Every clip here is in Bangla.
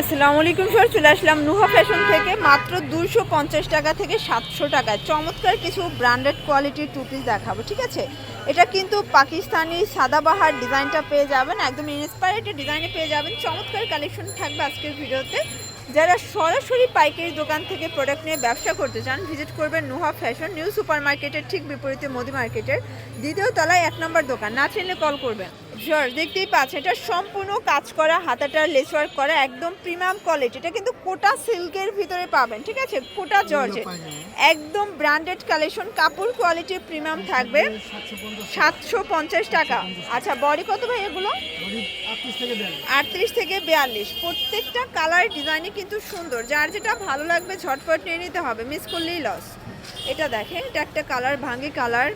আসসালামু আলাইকুম স্যার চলে আসলাম নুহা ফ্যাশন থেকে। মাত্র দুশো পঞ্চাশ টাকা থেকে সাতশো টাকায়। চমৎকার কিছু ব্র্যান্ডেড কোয়ালিটির টু পিস দেখাবো, ঠিক আছে? এটা কিন্তু পাকিস্তানি সাদাবাহার ডিজাইনটা পেয়ে যাবেন, একদম ইন্সপায়ারেটেড ডিজাইনে পেয়ে যাবেন। চমৎকার কালেকশন থাকবে আজকের ভিডিওতে। যারা সরাসরি পাইকারি দোকান থেকে প্রোডাক্ট নিয়ে ব্যবসা করতে চান ভিজিট করবেন নুহা ফ্যাশন নিউ সুপার মার্কেটের ঠিক বিপরীতে মোদি মার্কেটের দ্বিতীয় তলায় এক নম্বর দোকান। না চিনলে কল করবেন। শিওর দেখতেই পাচ্ছেন এটা সম্পূর্ণ কাজ করা হাতাটা লেস ওয়ার্ক করা একদম প্রিমিয়াম কোয়ালিটি এটা কিন্তু কোটা সিল্কের ভিতরে পাবেন ঠিক আছে? কোটা জর্জে একদম ব্র্যান্ডেড কালেকশন কাপড় কোয়ালিটি প্রিমিয়াম থাকবে। সাতশো পঞ্চাশ টাকা। আচ্ছা বডি কত ভাই এগুলো? আটত্রিশ থেকে বিয়াল্লিশ। প্রত্যেকটা কালার ডিজাইনই কিন্তু সুন্দর। যার যেটা ভালো লাগবে ঝটপট নিয়ে নিতে হবে মিস করলেই লস এটা দেখেন এটা একটা কালার ভাঙ্গি কালার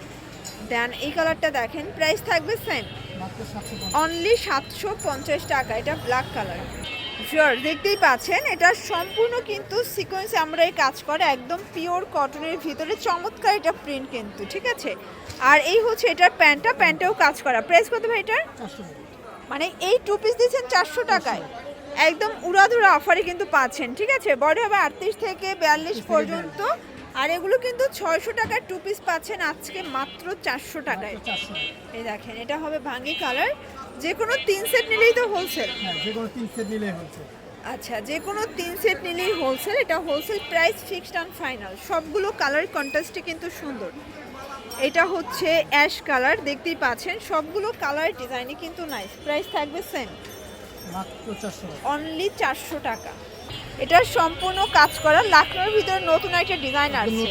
দেন এই কালারটা দেখেন প্রাইস থাকবে সেম অনলি সাতশো পঞ্চাশ। টাকা এটা ব্ল্যাক কালার শিওর দেখতেই পাচ্ছেন এটা সম্পূর্ণ কিন্তু সিকোয়েন্স আমরা এই কাজ করে একদম পিওর কটনের ভিতরে। চমৎকার এটা প্রিন্ট কিন্তু ঠিক আছে? আর এই হচ্ছে এটার প্যান্টটা প্যান্টেও কাজ করা। প্রাইস কত ভাই এটার? মানে এই টু পিস দিচ্ছেন চারশো টাকায়। একদম উড়াধুরা অফারে কিন্তু পাচ্ছেন ঠিক আছে? বডি হবে আটত্রিশ থেকে বিয়াল্লিশ পর্যন্ত। আর এগুলো কিন্তু ছয়শো টাকার টু পিস পাচ্ছেন আজকে মাত্র চারশো টাকায়। এই দেখেন এটা হবে ভাঙ্গি কালার যে কোনো তিন সেট নিলেই তো হোলসেল যে কোনো তিনশো আচ্ছা যে কোনো তিন সেট নিলেই হোলসেল এটা wholesale price fixed and final সবগুলো কালার কন্ট্রাস্টে কিন্তু সুন্দর। এটা হচ্ছে অ্যাশ কালার দেখতেই পাচ্ছেন। সবগুলো কালার ডিজাইনই কিন্তু নাইস প্রাইস থাকবে সেম অনলি চারশো টাকা। এটা সম্পূর্ণ কাজ করা লাখনোর ভিতরে নতুন একটা ডিজাইন আসছে।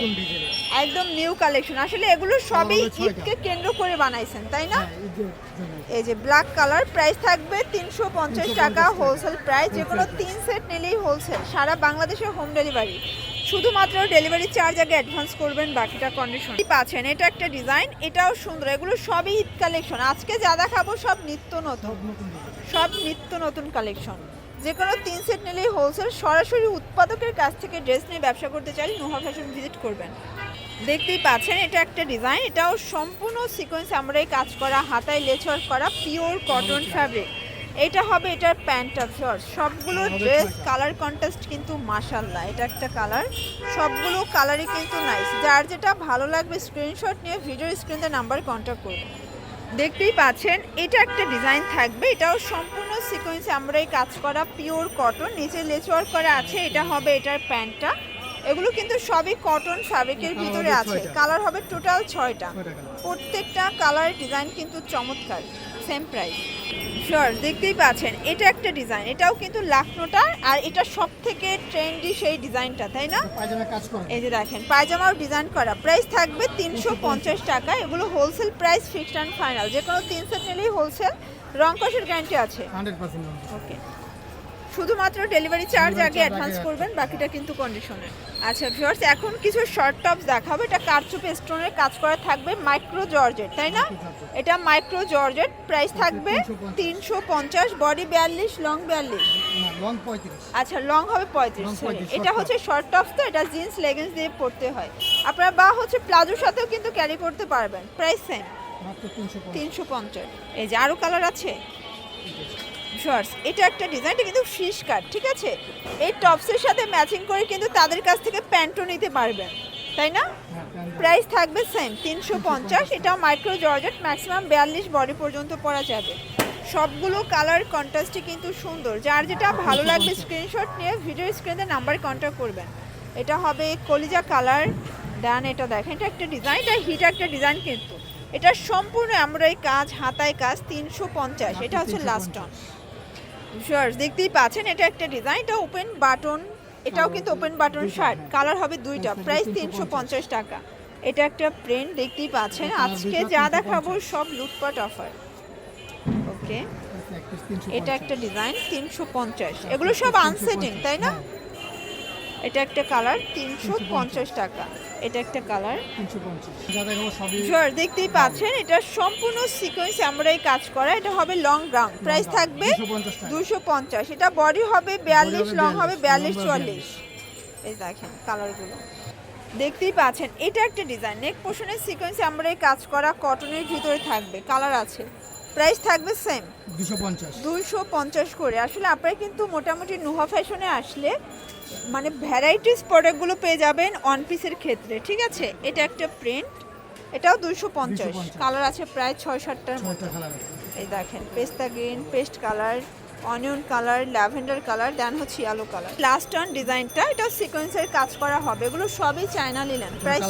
একদম নিউ কালেকশন আসলে এগুলো সবই ঈদকে কেন্দ্র করে বানাইছেন তাই না? এই যে ব্ল্যাক কালার প্রাইস থাকবে তিনশো পঞ্চাশ টাকা হোলসেল প্রাইস যে কোনো তিন সেট নিলেই হোলসেল সারা বাংলাদেশে হোম ডেলিভারি শুধুমাত্র ডেলিভারি চার্জ আগে অ্যাডভান্স করবেন বাকিটা কন্ডিশন পাচ্ছেন এটা একটা ডিজাইন এটাও সুন্দর এগুলো সবই ঈদ কালেকশন আজকে যা দেখাবো সব নিত্য নতুন। সব নিত্য নতুন কালেকশন যে কোনো তিন সেট নিলেই হোলসেল সরাসরি উৎপাদকের কাছ থেকে ড্রেস নিয়ে ব্যবসা করতে চাইলে নোহা ফ্যাশন ভিজিট করবেন। দেখতেই পাচ্ছেন এটা একটা ডিজাইন এটাও সম্পূর্ণ সিকোয়েন্স আমরা এই কাজ করা হাতায় লেচওয়ার্ক করা পিওর কটন ফ্যাব্রিক এটা হবে এটার প্যান্টটা শর্ট সবগুলো ড্রেস কালার কন্ট্রাস্ট কিন্তু মাশাল্লাহ এটা একটা কালার সবগুলো কালারই কিন্তু নাইস যার যেটা ভালো লাগবে স্ক্রিনশট নিয়ে ভিডিও স্ক্রিনে নাম্বার কন্ট্যাক্ট করবেন। দেখতেই পাচ্ছেন এটা একটা ডিজাইন থাকবে। এটাও সম্পূর্ণ সিকোয়েন্সে আমরা এই কাজ করা পিওর কটন নিচে লেচওয়ার করা আছে এটা হবে এটার প্যান্টটা। এগুলো কিন্তু সবই কটন ফ্যাব্রিকের ভিতরে আছে। কালার হবে টোটাল ছয়টা। প্রত্যেকটা কালার ডিজাইন কিন্তু চমৎকার সেম প্রাইস শিওর দেখতেই পাচ্ছেন এটা একটা ডিজাইন এটাও কিন্তু লাখনোটা আর এটা সব থেকে ট্রেন্ডি সেই ডিজাইনটা তাই না? এই যে দেখেন পায়জামাও ডিজাইন করা প্রাইস থাকবে তিনশো পঞ্চাশ টাকা এগুলো wholesale price fixed and final যে কোনো তিন সেট নিলেই হোলসেল রং কষের গ্যারান্টি আছে ওকে শুধুমাত্র ডেলিভারি চার্জ আগে অ্যাডভান্স করবেন বাকিটা কিন্তু কন্ডিশনের আচ্ছা ভিউয়ার্স এখন কিছু শর্ট টপস দেখাবো। এটা কারচুপ স্টোনের কাজ করা থাকবে মাইক্রো জর্জেট তাই না? এটা মাইক্রো জর্জেট প্রাইস থাকবে তিনশো পঞ্চাশ। বডি বিয়াল্লিশ লং বিয়াল্লিশ। আচ্ছা লং হবে পঁয়ত্রিশ। এটা হচ্ছে শর্ট টপস তো এটা জিন্স লেগিংস দিয়ে পরতে হয়। আপনারা বা হচ্ছে প্লাজোর সাথেও কিন্তু ক্যারি করতে পারবেন। প্রাইস সেম তিনশো পঞ্চাশ। এই যে আরও কালার আছে? শর্টস এটা একটা ডিজাইন এটা কিন্তু ফিশ কাট ঠিক আছে? এই টপসের সাথে ম্যাচিং করে কিন্তু তাদের কাছ থেকে প্যান্টও নিতে পারবেন, তাই না? প্রাইস থাকবে সেম তিনশো পঞ্চাশ এটা মাইক্রো জর্জেট ম্যাক্সিমাম বিয়াল্লিশ বডি পর্যন্ত পরা যাবে। সবগুলো কালার কন্ট্রাস্টই কিন্তু সুন্দর, যার যেটা ভালো লাগবে স্ক্রিনশট নিয়ে ভিডিও স্ক্রিনে নাম্বারে কন্ট্যাক্ট করবেন। এটা হবে কলিজা কালার দেন এটা দেখেন, এটা একটা ডিজাইন এটা হিট একটা ডিজাইন কিন্তু। এটা সম্পূর্ণ আমরা এই কাজ হাতায় কাজ তিনশো পঞ্চাশ। এটা হচ্ছে লাস্ট অন শিওর দেখতেই পাচ্ছেন এটা একটা ডিজাইন এটা ওপেন বাটন এটাও কিন্তু ওপেন বাটন শার্ট কালার হবে দুইটা প্রাইস তিনশো পঞ্চাশ টাকা। এটা একটা প্রিন্ট দেখতেই পাচ্ছেন আজকে যা দেখাবো সব লুটপাট অফার ওকে এটা একটা ডিজাইন তিনশো পঞ্চাশ। এগুলো সব আনসেটিং তাই না? এটা একটা কালার তিনশো পঞ্চাশ। টাকা। এটা একটা কালার। শিওর দেখতেই পাচ্ছেন এটা সম্পূর্ণ সিকোয়েন্স আমরা এই কাজ করা। এটা হবে লং গ্রাউন্ড প্রাইস থাকবে দুশো পঞ্চাশ এটা বডি হবে বিয়াল্লিশ লং হবে বিয়াল্লিশ চুয়াল্লিশ এই দেখেন কালারগুলো দেখতেই পাচ্ছেন এটা একটা ডিজাইন নেক পোর্শনের সিকোয়েন্সে আমরা এই কাজ করা কটনের ভিতরে থাকবে। কালার আছে। প্রাইস থাকবে সেম দুশো পঞ্চাশ। দুইশো পঞ্চাশ করে। আসলে আপনারা কিন্তু মোটামুটি নুহা ফ্যাশনে আসলে মানে ভ্যারাইটিস প্রোডাক্টগুলো পেয়ে যাবেন ওয়ান পিসের ক্ষেত্রে ঠিক আছে? এটা একটা প্রিন্ট এটাও দুইশো পঞ্চাশ। 250 কালার আছে প্রায় ছয় সাতটার মতো এই দেখেন পেস্তা green paste colour onion colour lavender colour then হচ্ছে ইয়েলো কালার লাস্ট অন ডিজাইনটা এটা সিকোয়েন্সের কাজ করা হবে। এগুলো সবই চায়না লিলেন প্রাইস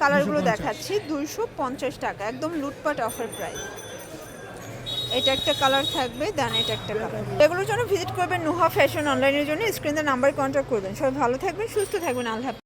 কালারগুলো 250 দেখাচ্ছি দুইশো পঞ্চাশ টাকা একদম লুটপাট অফার প্রাইস এটা একটা কালার থাকবে দেন এটা একটা কালার এগুলোর জন্য ভিজিট করবেন নুহা ফ্যাশন অনলাইনের জন্য স্ক্রিনে নাম্বার কন্ট্যাক্ট করবেন সবাই ভালো থাকবেন, সুস্থ থাকবেন, আল্লাহ।